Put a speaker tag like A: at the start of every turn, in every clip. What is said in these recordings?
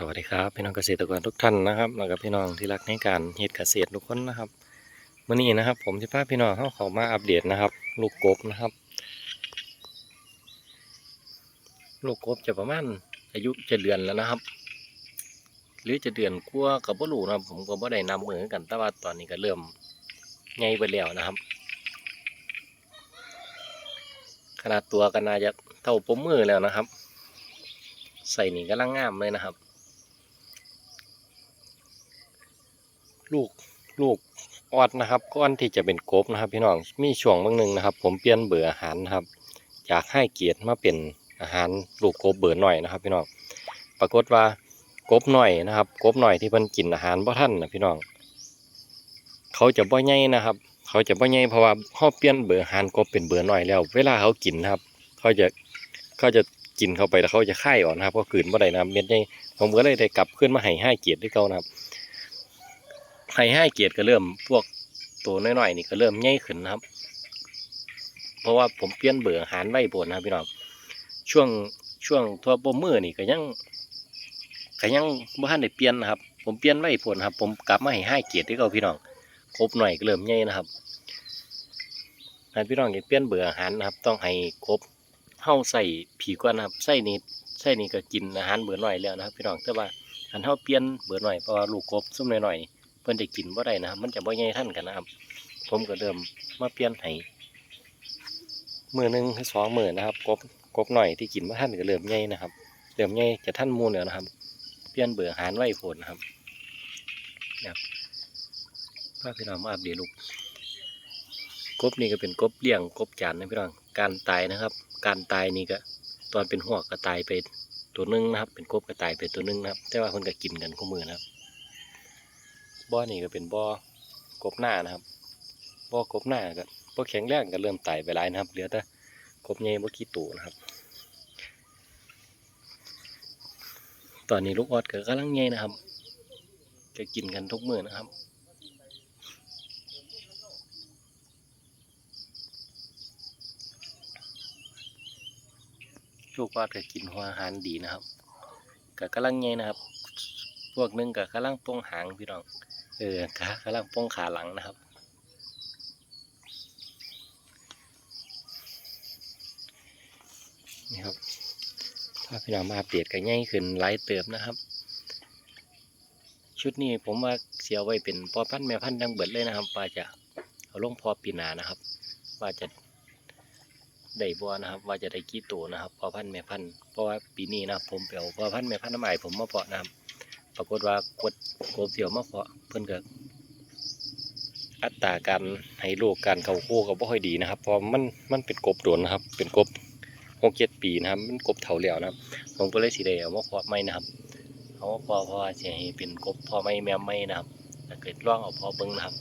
A: สวัสดีครับพี่น้องเกษตรกรทุกท่านนะครับแล้วก็พี่น้องที่รักในการเฮ็ดเกษตรทุกคนนะครับมื่อนี้นะครับ ผมจะพาพี่น้องเข้าเขามาอัปเดตนะครับ ลูกกบนะครับ ลูกกบจะประมาณอายุจะเดือนแล้วนะครับ หรือจะเดือนกว่ากับบ่รู้นะผมก็บ่ได้นำมือกันแต่ว่าตอนนี้ก็เริ่มใหญ่ไปแล้วนะครับ ขนาดตัวก็น่าจะเท่าปมมือแล้วนะครับ ใส่นี่กำลังงามเลยนะครับ ลูกลูกออดนะครับก้อนที่จะเป็นกบนะครับพี่น้องมีช่วงบางหนึ่งนะครับ ผมเปลี่ยนเบื่ออาหารนะครับ จากให้เกียรติมาเป็นอาหารลูกกบเบื่อหน่อยนะครับ พี่น้องปรากฏว่ากบหน่อยนะครับ กบหน่อยที่เพิ่นกินอาหารบ่ท่านนะพี่น้อง เขาจะบ่ใหญ่นะครับ เขาจะบ่ใหญ่เพราะว่าเฮาเปลี่ยนเบื่ออาหารกบเป็นเบื่อหน่อยแล้ว เวลาเขากินนะครับ เขาจะเขาจะกินเข้าไปแล้วเขาจะค่ายออกนะครับก็กลืนบ่ได้นะครับเม็ดใหญ่ผมก็เลยได้กลับขึ้นมาให้ให้เกียรติด้วยเขานะครับ ให้ให้เกียรติก็เริ่มพวกตัวน้อยๆนี่ก็เริ่มใหญ่ขึ้นนะครับ เพราะว่าผมเปลี่ยนเบื่อหารไว้บนนะครับพี่น้องช่วงช่วงทั่วปมมือนี่ก็ยังก็ยังบ่ทันได้เปลี่ยนนะครับ ผมเปลี่ยนไว้ผลครับ ผมกลับมาให้ให้เกียรติด้วยเขาพี่น้องครบหน่อยก็เริ่มใหญ่นะครับถ้าพี่น้องอยากเปลี่ยนเบื่ออาหารนะครับ ต้องให้ครบเฮาใส่ผีกว่านะครับใส่นี่ใส่นี่ก็กินอาหารเบื่อหน่อยแล้วนะครับ พี่น้องแต่ว่าอันเฮาเปลี่ยนเบื่อหน่อยเพราะว่าลูกกบซุ่มหน่อยๆ เพิ่นจะกินบ่ได้นะครับ มันจะบ่ใหญ่ท่านกันนะครับ ผมก็เริ่มมาเปลี่ยนให้มือหนึ่งหรือสองมือนะครับกบกบหน่อยที่กินบ่ท่านก็เริ่มใหญ่นะครับเริ่มใหญ่จะท่านมูแล้วนะครับ เปลี่ยนเบื่ออาหารไว้ผลนะครับนะครับพาพี่น้องมาอัปเดตลูกกบนี่ก็เป็นกบเลี้ยงกบจานนะพี่น้องการตายนะครับ การตายนี่ก็ตอนเป็นหัวกก็ตายไปตัวหนึงนะครับ เป็นกบก็ตายไปตัวหนึงนะครับ แต่ว่าคนก็กินกันคู่มือนะครับ บ่อนี่ก็เป็นบ่อกบหน้านะครับบ่อกบหน้าก็บ่แข็งแรงก็เริ่มตายไปหลายนะครับเหลือแต่กบใหญ่บ่กี่ตัวนะครับ ตอนนี้ลูกออดก็กำลังใหญ่นะครับจะกินกันทุกมื้อนะครับลูกออดก็กินหัวอาหารดีนะครับก็กำลังใหญ่นะครับ พวกหนึงก็กำลังป้องหางพี่น้อง เออกะกำลังป้องขาหลังนะครับ นี่ครับ ถ้าพี่น้องมาอัปเดตกันง่ายขึ้นไลฟ์เติมนะครับ ชุดนี้ผมว่าเสียไว้เป็นพอพันแม่พันดังเบิดเลยนะครับว่าจะเอาลงพอปีนานะครับ ว่าจะได้บัวนะครับ ว่าจะได้กี่ตัวนะครับพอพันแม่พันเพราะว่าปีนี้นะผมไปเอาพ่อพันแม่พันน้ำใหม่ผมมาเพาะนะครับ ปรากฏว่ากดโกบเสียวมาเพาะเพิ่อนก็อัตราการให้ลูกการเข้าคู่ก็บ่ค่อยดีนะครับ เพราะมันมันเป็นกบโดนนะครับ เป็นกบหกเจ็ดปีนะครับ มันกบเถาเหลี่ยวนะครับ ผมก็เลยสิได้เอามาเพาะไม่นะครับเอามาพาะเพราะว่าจะให้เป็นกบพอไม่แมวไม่นะครับถ้าเกิดร่องเอาพอเบิ้งนะครับ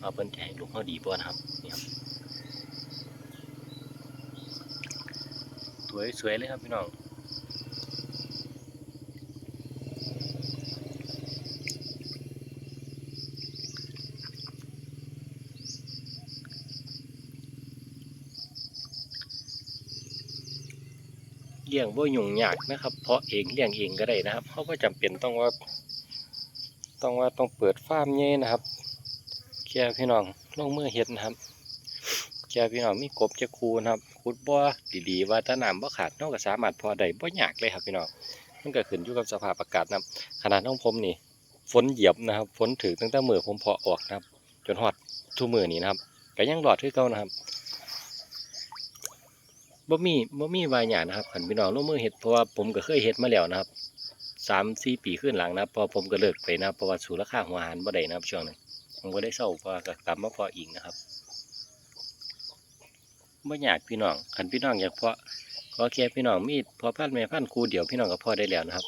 A: ว่าเพิ่นจะให้ลูกเขาดีบ่นะครับนี่ครับสวยสวยเลยครับพี่น้อง เลี้ยงบ่ยุ่งยากนะครับ เพราะเองเลี้ยงเองก็ได้นะครับเขาก็จำเป็นต้องว่า ต้องว่าต้องเปิดฟาร์มใหญ่นะครับแค่พี่น้องลงมือเฮ็ดนะครับแค่พี่น้องมีกบจะคูนะครับขุดบ่อดีๆว่าถ้าน้ำบ่ขาดเราก็สามารถพอได้บ่ยากเลยครับพี่น้องมันก็ขึ้นอยู่กับสภาพอากาศนะครับ ขนาดน้องผมนี่ฝนเหยียบนะครับฝนถือตั้งแต่มือผมเพาะออกนะครับ จนฮอดทุกมือนี่นะครับก็ยังรอดคือเก่านะครับ บ่มีบ่มีวายหยานะครับขันพี่น้องลงมือเฮ็ดเพราะว่าผมก็เคยเฮ็ดมาแล้วนะครับสามสี่ปีขึ้นหลังนะพอผมก็เลิกไปนะครับเพราะว่าสูราคาหัวอาหารบ่ได้นะครับช่วงนั้นผมก็ได้เศร้าเพราะว่าก็กลับมาเพออีกนะครับบ่อยากพี่น้องขันพี่น้องอยากเพาะขอแค่พี่น้องมีพอพันแม่พันคูเดียวพี่น้องก็พอได้แล้วนะครับ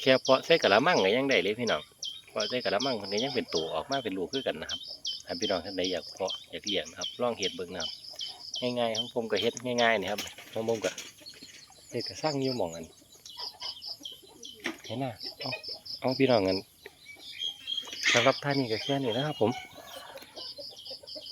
A: แค่เพาะใส่กะละมั่งก็ยังได้เลยพี่น้องเพาะใส่กะละมั่งมันก็ยังเป็นตัวออกมาเป็นลูกคือกันนะครับถ้าพี่น้องท่านใดอยากเพาะอยากเลี้ยงนะครับลองเฮ็ดเบิ่งนะครับ ง่ายๆของผมก็เฮ็ดง่ายๆนี่ครับของผมก็เฮ็ดก็สร้างอยู่หม่องกันเห็นน่ะเอาเอาพี่น้องกันสำหรับท่านนี้ก็แค่นี้นะครับผม